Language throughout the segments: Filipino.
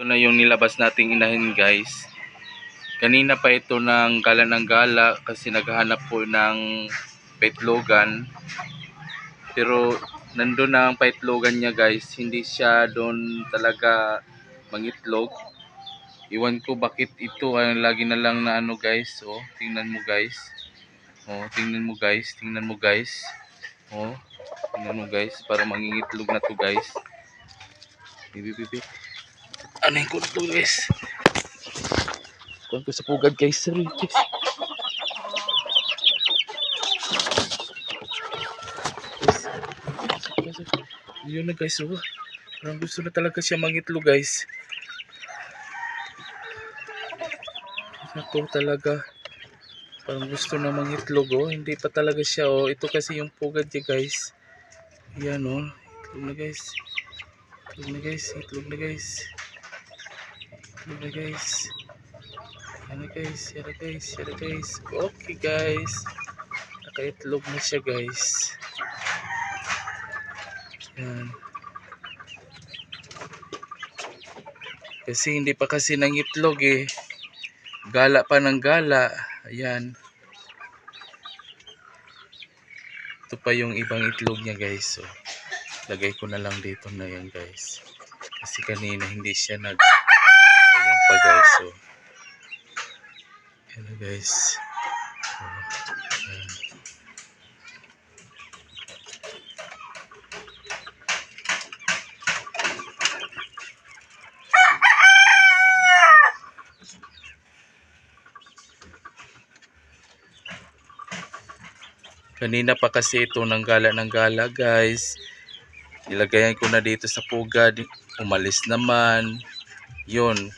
Ito na yung nilabas nating inahin guys. Kanina pa ito ng gala ng gala kasi naghahanap po ng paitlogan. Pero nandun na ang paitlogan niya guys. Hindi siya doon talaga mangitlog. Iwan ko bakit ito ay lagi na lang na ano guys. Oh, tingnan mo guys. Oh, tingnan mo guys. Tingnan mo guys. Oh, tingnan mo guys. Para mangingitlog na to guys. Bibi, bibi. Ano yung ko to guys? Kuhan ko sa pugad guys. Sorry guys. Yun na guys. Oh. Parang gusto na talaga siya mangitlog guys. Ako talaga. Parang gusto na mangitlog oh. Hindi pa talaga siya oh. Ito kasi yung pugad niya guys. Yan oh. Itlog na guys. Itlog na guys. Itlog na guys. Na guys. Yan guys. Yan guys. Yan guys. Okay guys. Nakaitlog na siya guys. Yan. Kasi hindi pa kasi nangitlog eh. Gala pa ng gala. Ayan. Ito pa yung ibang itlog niya guys. So, lagay ko na lang dito na yan guys. Kasi kanina hindi siya nag... Ayan pa guys. So, ayan na guys. So. Kanina pa kasi ito ng gala ng gala guys. Ilagayan ko na dito sa pugad. Umalis naman. Yun.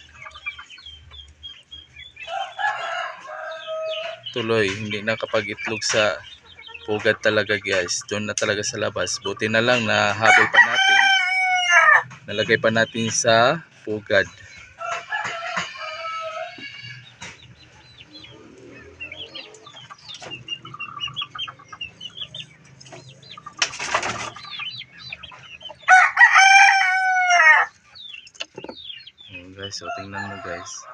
Tuloy. Hindi nakapag-itlog sa pugad talaga guys. Doon na talaga sa labas. Buti na lang na habol pa natin. Nalagay pa natin sa pugad. Ayan guys, so tingnan mo guys.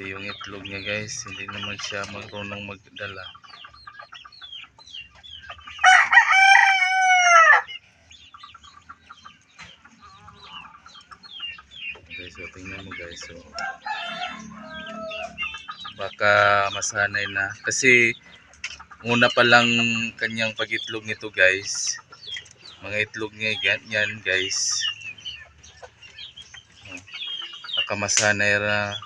Pati yung itlog niya guys, hindi naman siya marunong magdala. Guys, so tingnan mo guys. So, baka masanay na. Kasi una pa lang kanyang pagitlog nito guys mga itlog niya yan, guys baka masanay ra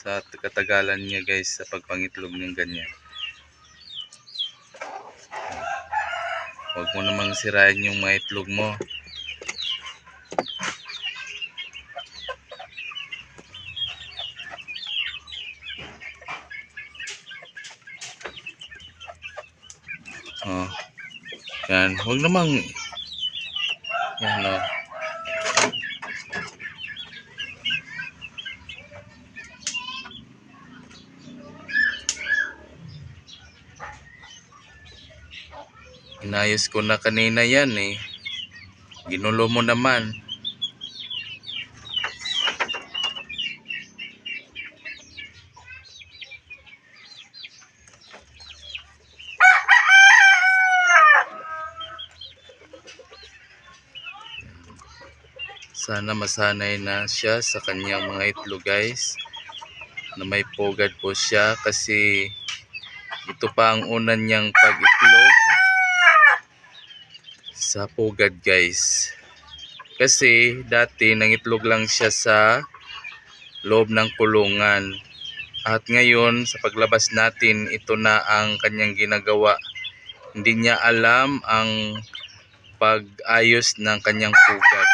sa katagalan niya guys sa pagpangitlog ng ganyan. Huwag mo namang sirain yung mga itlog mo. Oh. Yan. Huwag namang yan o. Inayos ko na kanina yan eh. Ginulo mo naman. Sana masanay na siya sa kanyang mga itlog guys. Na may pugad po siya kasi ito pa ang una niyang pag-itlog sa pugad guys. Kasi dati nangitlog lang siya sa loob ng kulungan. At ngayon sa paglabas natin ito na ang kanyang ginagawa. Hindi niya alam ang pag-ayos ng kanyang pugad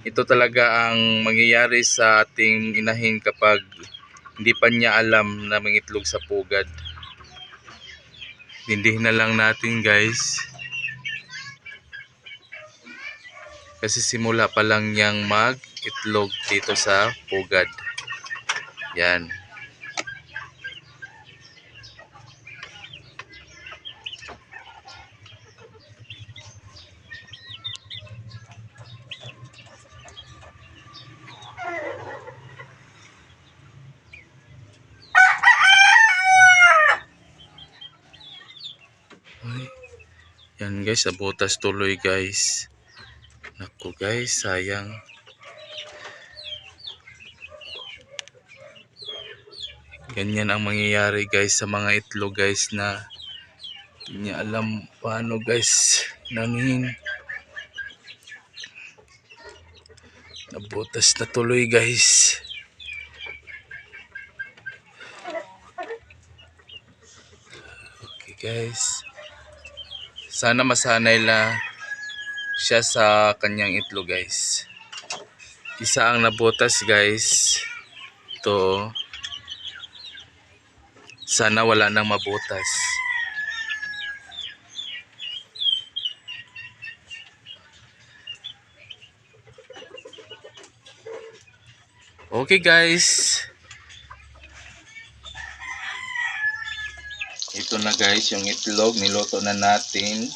ito talaga ang mangyayari sa ating inahin kapag hindi pa niya alam na mangitlog sa pugad. Tindihin na lang natin guys. Kasi simula pa lang niyang mag-itlog dito sa pugad. Yan. Yan guys, sa butas tuloy guys. Guys, sayang. Ganyan ang mangyayari guys sa mga itlog guys na hindi niya alam paano guys nangin. Nabutas na tuloy guys. Okay guys. Sana masanay lang siya sa kanyang itlog guys. Isa ang nabutas guys. Ito. Sana wala nang mabutas. Okay guys. Ito na guys yung itlog. Niluto na natin.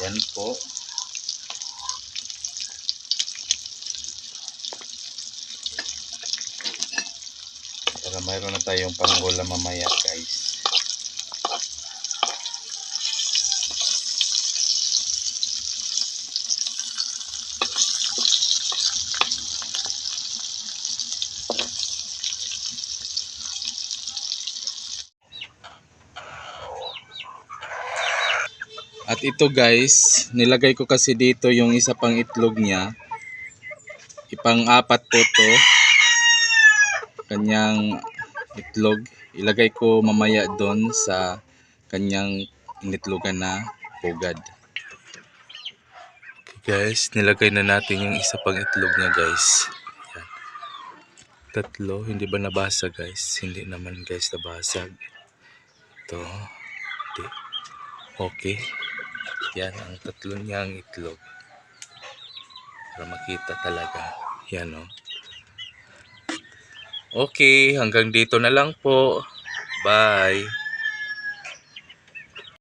Yan po. Para mayroon na tayong pangulam mamaya guys. At ito guys, nilagay ko kasi dito yung isa pang itlog niya. Ipang-apat po to. Kanyang itlog. Ilagay ko mamaya doon sa kanyang initlogan na pugad. Okay guys, nilagay na natin yung isa pang itlog niya guys. Yan. Tatlo, hindi ba nabasa guys? Hindi naman guys nabasag. Ito. Hindi. Okay. Yan ang tatlo niyang itlog. Para makita talaga. Yan o. Okay, hanggang dito na lang po. Bye.